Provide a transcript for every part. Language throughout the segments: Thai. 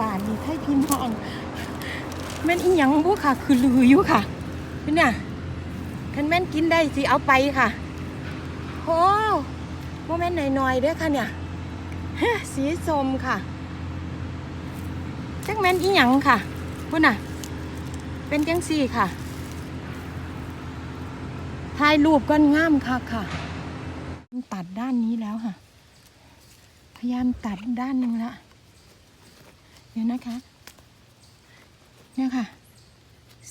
บาทนี่ให้พี่น้องแม่นอีหยังบุค่ะ คือลืออยู่ค่ะเนี่ยคันแม่นกินได้สิเอาไปค่ะโหว่าแม่นหน่อยๆเด้อค่ะเนี่ยฮะสีสมค่ะจักแม่นอีหยังค่ะพุ่นน่ะ เป็นจังสี่ค่ะถ่ายรูปก็งามค่ะค่ะตัดด้านนี้แล้วค่ะ พยายามตัดด้านหนึ่งละ ดี๋ยวนะคะ เนี่ยค่ะ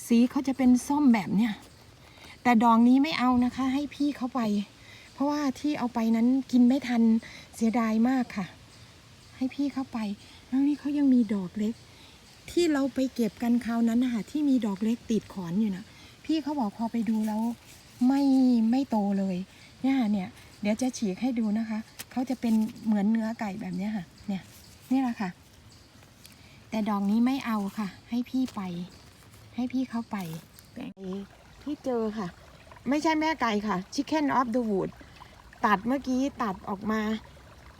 สีเขาจะเป็นส้มแบบเนี้ย แต่ดองนี้ไม่เอานะคะ ให้พี่เขาไป เพราะว่าที่เอาไปนั้นกินไม่ทันเสียดายมากค่ะ ให้พี่เขาไป แล้วนี่เขายังมีดอกเล็ก ที่เราไปเก็บกันคราวนั้นนะคะที่มีดอกเล็กติดขอนอยู่นะพี่เขาบอกพอไปดูแล้วไม่ไม่โตเลยเนี่ยค่ะเนี่ยเดี๋ยวจะฉีกให้ดูนะคะ เขาจะเป็นเหมือนเนื้อไก่แบบเนี้ยค่ะ เนี่ย นี่แหละค่ะ แต่ดอกนี้ไม่เอาค่ะ ให้พี่ไป ให้พี่เข้าไปแปลงที่เจอค่ะ ไม่ใช่แม่ไก่ค่ะ Chicken of the Wood ตัดเมื่อกี้ตัดออกมา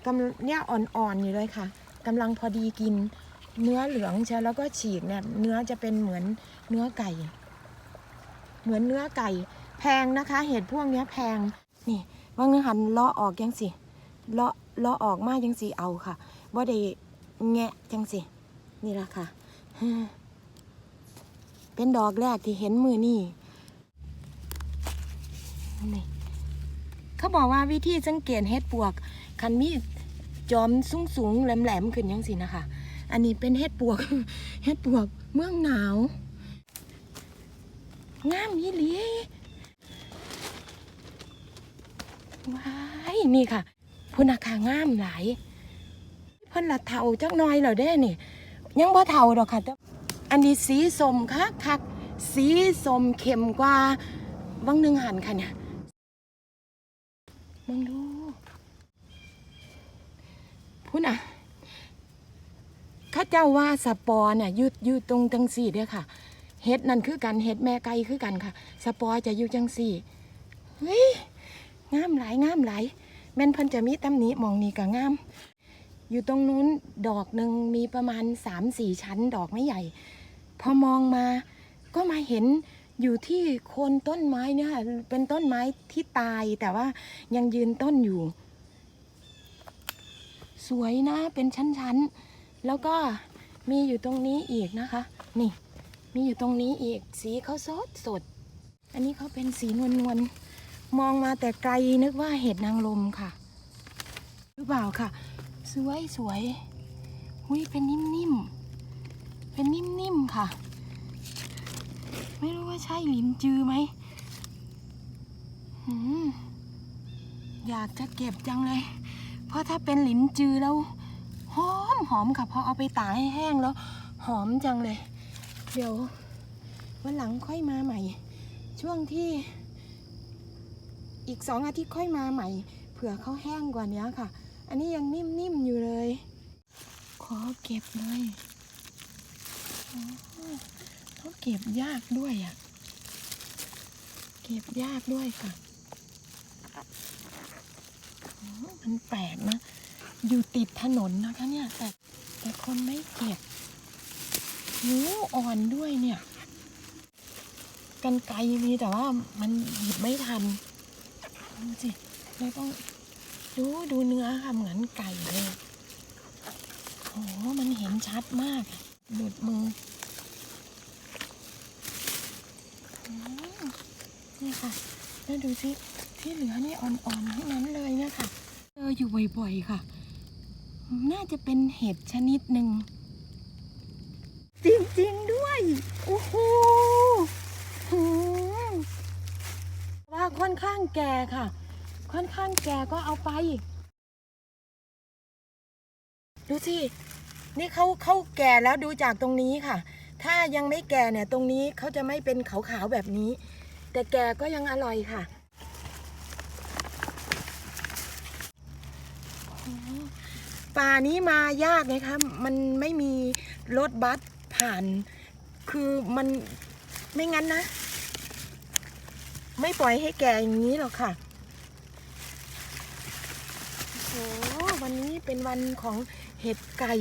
กำเนี่ยอ่อนๆอยู่เลยค่ะกำลังพอดีกิน เนื้อเหลืองใช่แล้วก็ฉีกเนี่ยเนื้อจะเป็นเหมือนเนื้อไก่ เหมือนเนื้อไก่ แพงนะคะ เห็ดพวกเนี้ยแพงนี่ว่างหันเลาะออกยังสิเลาะเลาะออกมายังสิเอาค่ะว่าได้แงะจังสิ นี่ละค่ะ เป็นดอกแรกที่เห็นมือนี่นี่ เขาบอกว่าวิธีสังเกตเห็ดปวก คันมีจอมสูงสูงแหลมแหลมขึ้นยังสินะคะ อันนี้เป็นเห็ดปวกเห็ดปวกเมืองหนาว งามยี่หลีว้ายนี่ค่ะพุนาคางามหลายเพิ่นละเทาจักน้อยแล้วเด้นี่ย ยังบ่เทาดอกค่ะแต่อันนี้สีส้มคักคักสีส้มเข้มกว่าบางหนึ่งหันค่ะเนี่ยมึงดูพุ่นอะข้าเจ้าว่าสปอร์เนี่ยยู่อยู่ตรงจังสี่เด้อค่ะเฮ็ดนั่นคือกันเฮ็ดแม่ไก่คือกันค่ะ สปอร์จะอยู่จังสี่เฮ้ยงามหลายงามหลายแม่นพิ่นจะมีตำหนิหมองนี้ก็งาม อยู่ตรงนู้นดอกหนึ่งมีประมาณสามสี่ชั้น ดอกไม่ใหญ่ พอมองมาก็มาเห็นอยู่ที่โคนต้นไม้เนี่ยค่ะเป็นต้นไม้ที่ตายแต่ว่ายังยืนต้นอยู่ สวยนะเป็นชั้นๆ แล้วก็มีอยู่ตรงนี้อีกนะคะ นี่ มีอยู่ตรงนี้อีกสีเขาสดสด อันนี้เขาเป็นสีนวลนวลมองมาแต่ไกลนึกว่าเห็ดนางลมค่ะหรือเปล่าค่ะ วยสวยหุยเป็นนิ่มๆ เป็นนิ่มๆ ค่ะ ไม่รู้ว่าใช่หลินจือไหมหืมอยากจะเก็บจังเลย เพราะถ้าเป็นหลินจือแล้ว หอมหอมค่ะพอเอาไปตากให้แห้งแล้ว หอมจังเลย เดี๋ยววันหลังค่อยมาใหม่ ช่วงที่ อีกสองอาทิตย์ค่อยมาใหม่ เผื่อเขาแห้งกว่านี้ค่ะ อันนี้ยังนิ่มๆอยู่เลย ขอเก็บเลยอ๋อเขาเก็บยากด้วยอะ เก็บยากด้วยค่ะ มันแปลกนะ อยู่ติดถนนนะคะเนี่ย แต่แต่คนไม่เก็บหูอ่อนด้วยเนี่ย กันไกลมีแต่ว่ามันหยิบไม่ทันดูสิเราต้อง ดูดูเนื้อค่ะเหมือนไก่เลยโอ้มันเห็นชัดมากหลุดมืออืมนี่ค่ะแล้วดูสิที่เหลือนี่อ่อนๆทั้งนั้นเลยเนะคะเจออยู่บ่อยๆค่ะ น่าจะเป็นเห็ดชนิดหนึ่งจริงๆด้วย โอ้โหโหว่าค่อนข้างแก่ค่ะ ค่อนข้างแก่ก็เอาไป ดูสิ นี่เขาเขาแก่แล้วดูจากตรงนี้ค่ะ ถ้ายังไม่แก่เนี่ยตรงนี้เขาจะไม่เป็นขาวๆแบบนี้ แต่แก่ก็ยังอร่อยค่ะป่านี้มายากไงคะ มันไม่มีรถบัสผ่าน คือมันไม่งั้นนะ ไม่ปล่อยให้แก่อย่างนี้หรอกค่ะ โอ้โหวันนี้ เป็นวันของเห็ดไก่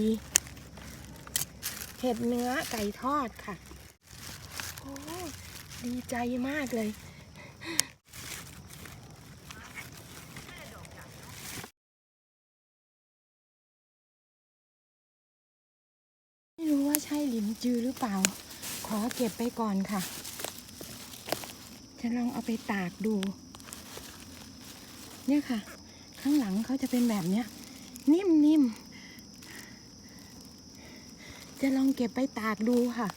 เห็ดเนื้อไก่ทอดค่ะ โอ้ดีใจมากเลย ไม่รู้ว่าใช่หลินจือหรือเปล่า ขอเก็บไปก่อนค่ะ จะลองเอาไปตากดู เนี่ยค่ะ ข้างหลังเขาจะเป็นแบบเนี้ย นิ่มๆจะลองเก็บไปตากดูค่ะ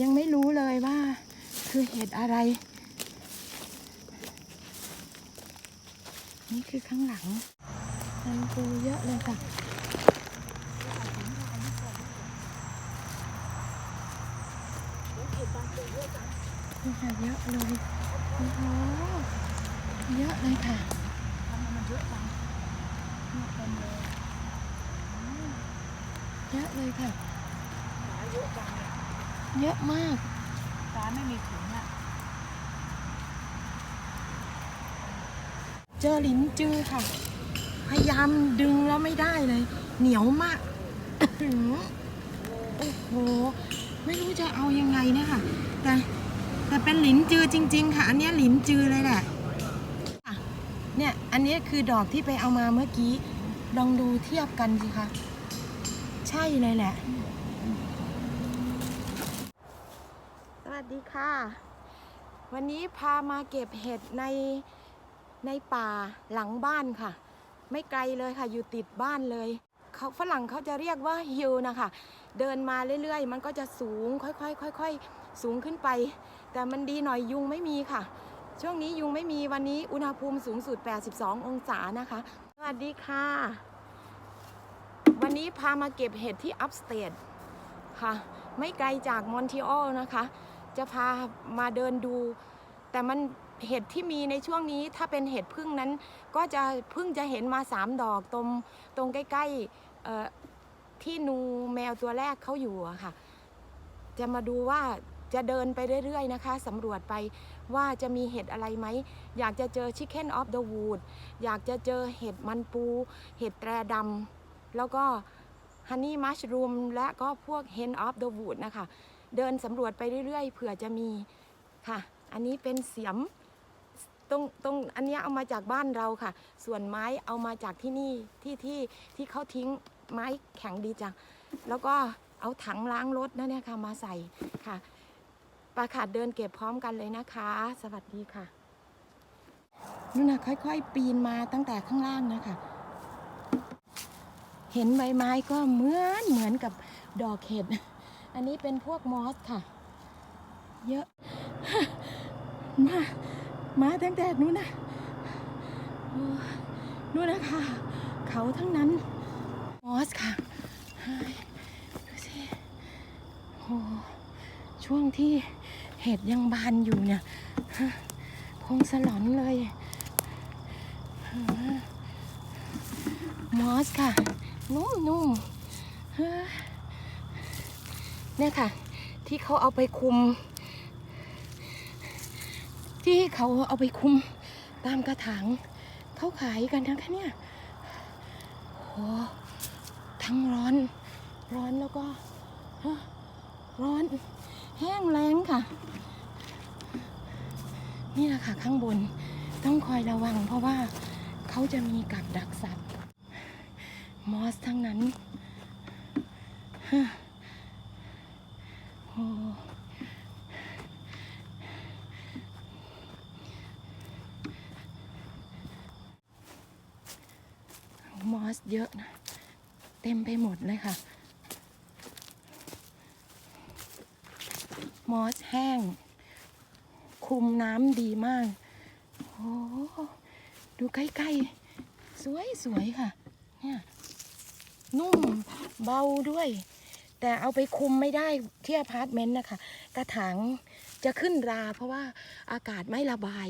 ยังไม่รู้เลยว่า คือเห็ดอะไร นี่คือข้างหลังมันปูเยอะเลยค่ะนี่ค่ะเยอะเลยโอ้โหเยอะเลยค่ะน่าจะเยอะเลย ค่ะเยอะมากร้านไม่มีถุงอะ เจอหลินจือค่ะ พยายามดึงแล้วไม่ได้เลย เหนียวมากอื้อหือโอ้โห ไม่รู้จะเอายังไงเนะคะแต่แต่เป็นหลินจือจริง ๆ ค่ะ อันเนี้ยหลินจือเลยแหละอะเนี่ย อันนี้คือดอกที่ไปเอามาเมื่อกี้ ลองดูเทียบกันสิคะใช่เลยแหละ สวัสดีค่ะ วันนี้พามาเก็บเห็ดในในป่าหลังบ้านค่ะ ไม่ไกลเลยค่ะ อยู่ติดบ้านเลย เขาฝรั่งเขาจะเรียกว่าฮิลนะคะ เดินมาเรื่อยๆ มันก็จะสูงค่อยๆค่อยๆ สูงขึ้นไป แต่มันดีหน่อยยุงไม่มีค่ะ ช่วงนี้ยุงไม่มีวันนี้อุณหภูมิสูงสุด 82 องศานะคะ สวัสดีค่ะวั นี้พามาเก็บเห็ดที่อัพสเตทค่ะ ไม่ไกลจากมอนทรีออลนะคะ จะพามาเดินดู แต่มันเห็ดที่มีในช่วงนี้ถ้าเป็นเห็ดพึ่งนั้น ก็จะพิ่งจะเห็นมาสามดอกตรงตรงใกล้ๆที่นูแมวตัวแรกเขาอยู่อะค่ะ จะมาดูว่าจะเดินไปเรื่อยๆนะคะสำรวจไปว่าจะมีเห็ดอะไรไหม อยากจะเจอ Chicken of the Wood อยากจะเจอเห็ดมันปู เห็ดแตรดำ แล้วก็ Honey Mushroom และก็พวก Hen of the Wood นะคะ เดินสำรวจไปเรื่อยๆ เผื่อจะมีค่ะ อันนี้เป็นเสียมตรงตรงอันนี้เอามาจากบ้านเราค่ะ ส่วนไม้เอามาจากที่นี่ที่ที่ที่เขาทิ้งไม้แข็งดีจัง แล้วก็เอาถังล้างรถนั่นเนี่ยค่ะมาใส่ค่ะปลาขาดเดินเก็บพร้อมกันเลยนะคะ สวัสดีค่ะนู่นนะค่อย ๆ ปีนมาตั้งแต่ข้างล่างนะคะ เห็นใบไม้ก็เหมือนเหมือนกับดอกเห็ด อันนี้เป็นพวกมอสค่ะ เยอะ มา มาตั้งแต่นู้นนะนู้นนะคะ เขาทั้งนั้น มอสค่ะดูสิโอ้ช่วงที่เห็ดยังบานอยู่เนี่ยพงสลอนเลย มอสค่ะ นุ่มนุ่มๆเนี่ยค่ะ ที่เขาเอาไปคุม ที่เขาเอาไปคุมตามกระถางเขาขายกันนะคะเนี่ยโหทั้งร้อน ร้อนแล้วก็ร้อน แห้งแล้งค่ะ นี่แหละค่ะข้างบนต้องคอยระวังเพราะว่าเขาจะมีกับดักสัตว์ มอสทั้งนั้นฮะโอ้มอสเยอะนะ เต็มไปหมดเลยค่ะ มอสแห้ง คุมน้ำดีมาก โอ้ดูใกล้ ๆ สวย ๆ ค่ะ เนี่ย นุ่มเบาด้วย แต่เอาไปคุมไม่ได้ที่อพาร์ตเมนต์นะคะ กระถางจะขึ้นราเพราะว่าอากาศไม่ระบาย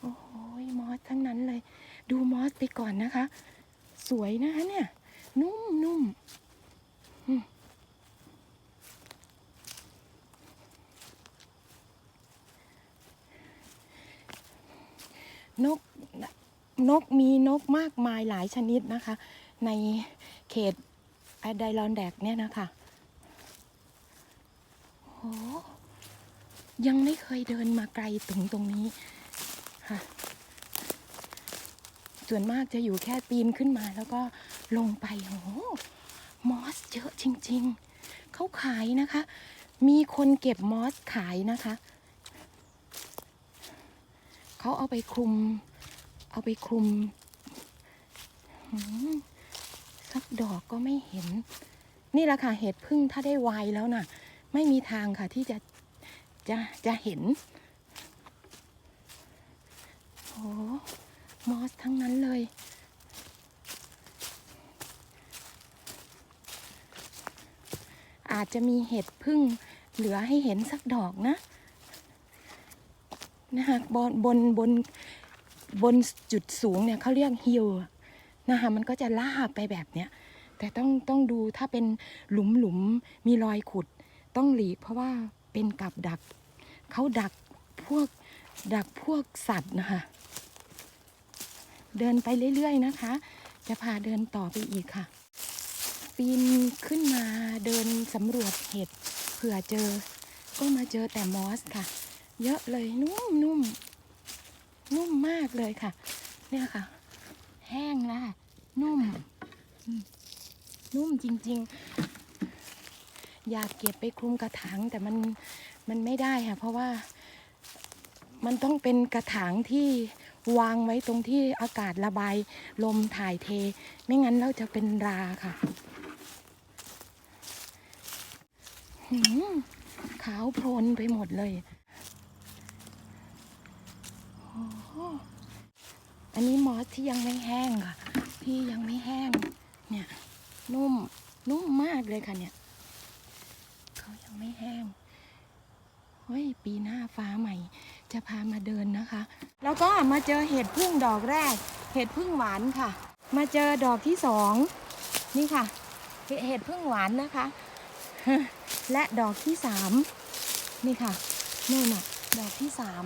โอ้โหมอสทั้งนั้นเลย ดูมอสไปก่อนนะคะ สวยนะคะเนี่ย นุ่มนุ่มอืมนก นกมีนกมากมายหลายชนิดนะคะ ในเขตไอไดรอนแดกเนี่ยนะคะโหยังไม่เคยเดินมาไกลถึงตรงนี้ค่ะ ส่วนมากจะอยู่แค่ปีนขึ้นมาแล้วก็ลงไปโอ้โหมอสเยอะจริง ๆ เขาขายนะคะ มีคนเก็บมอสขายนะคะ เขาเอาไปคลุม เอาไปคลุมสักดอกก็ไม่เห็น นี่แหละค่ะเห็ดพึ่งถ้าได้ไวแล้วน่ะ ไม่มีทางค่ะที่จะจะจะเห็นโอ้มอสทั้งนั้นเลย อาจจะมีเห็ดพึ่งเหลือให้เห็นสักดอกนะนะคะบนบนบน บนจุดสูงเนี่ยเขาเรียกฮิลนะคะมันก็จะลาบไปแบบเนี้ยแต่ต้องต้องดูถ้าเป็นหลุมหลุมมีรอยขุด ต้องหลีกเพราะว่าเป็นกับดักเขาดักพวกดักพวกสัตว์นะคะเดินไปเรื่อยๆนะคะ จะพาเดินต่อไปอีกค่ะ ปีนขึ้นมาเดินสำรวจเห็ดเผื่อเจอ ก็มาเจอแต่มอสค่ะ เยอะเลยนุ่มนุ่ม นุ่มมากเลยค่ะ เนี่ยค่ะ แห้งแล้วค่ะนุ่ม นุ่มจริง ๆ อยากเก็บไปคลุมกระถางแต่มันมันไม่ได้ค่ะ เพราะว่ามันต้องเป็นกระถางที่วางไว้ตรงที่อากาศระบายลมถ่ายเท ไม่งั้นเราจะเป็นราค่ะหืมขาวโพลนไปหมดเลย อันนี้มอสที่ยังไม่แห้งค่ะ ที่ยังไม่แห้ง เนี่ย นุ่ม นุ่มมากเลยค่ะเนี่ยเขายังไม่แห้งเฮ้ยปีหน้าฟ้าใหม่ จะพามาเดินนะคะ แล้วก็มาเจอเห็ดพึ่งดอกแรก เห็ดพึ่งหวานค่ะ มาเจอดอกที่สองนี่ค่ะ เห็ดเห็ดพึ่งหวานนะคะ และดอกที่สามนี่ค่ะนู่นน่ะ ดอกที่สาม